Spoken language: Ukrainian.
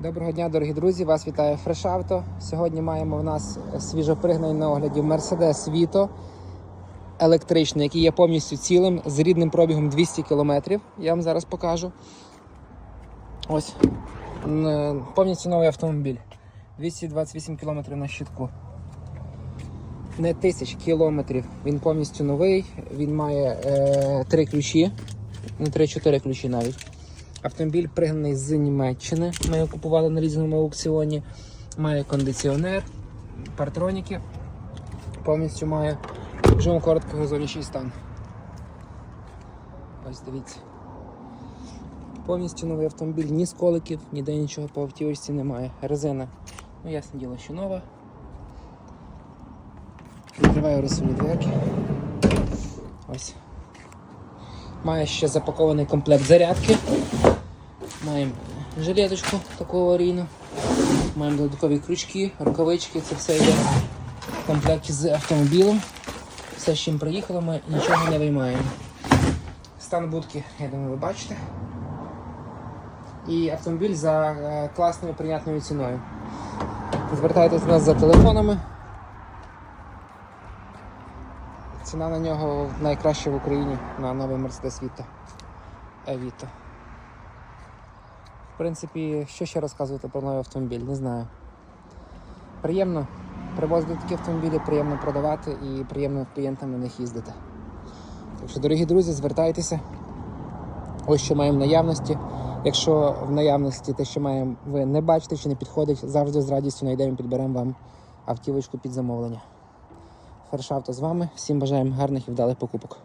Доброго дня, дорогі друзі! Вас вітає Auto. Сьогодні маємо в нас свіжопригнаний на огляді Mercedes Vito електричний, який є повністю цілим з рідним пробігом 200 км. Я вам зараз покажу. Ось повністю новий автомобіль. 228 км на щитку. Не тисяч кілометрів. Він повністю новий. Він має е, ключі, не 3-4 ключі навіть. Автомобіль пригнаний з Німеччини. Ми його купували на різному аукціоні. Має кондиціонер, партроніки. Повністю має вже вам коротко зовнішній стан. Ось дивіться. Повністю новий автомобіль, ні сколиків, ніде нічого по автівочці немає. Резина, ну ясне діло, що нова. Відкриваю розсувні дверки. Ось. Має ще запакований комплект зарядки. Маємо жилеточку таку аварійну. Маємо додаткові крючки, рукавички, це все йде в комплекті з автомобілем. Все, з чим приїхало, ми нічого не виймаємо. Стан будки, я думаю, ви бачите. І автомобіль за е, класною прийнятною ціною. Звертайтесь до нас за телефонами. Ціна на нього найкраща в Україні на новий Mercedes Vito. Evito. В принципі, що ще розказувати про новий автомобіль, не знаю. Приємно привозити такі автомобілі, приємно продавати і приємно клієнтам на них їздити. Так що, дорогі друзі, звертайтеся. Ось що маємо в наявності. Якщо в наявності те, що маємо, ви не бачите чи не підходить, завжди з радістю знайдемо і підберемо вам автівочку під замовлення. Фершавто з вами. Всім бажаємо гарних і вдалих покупок.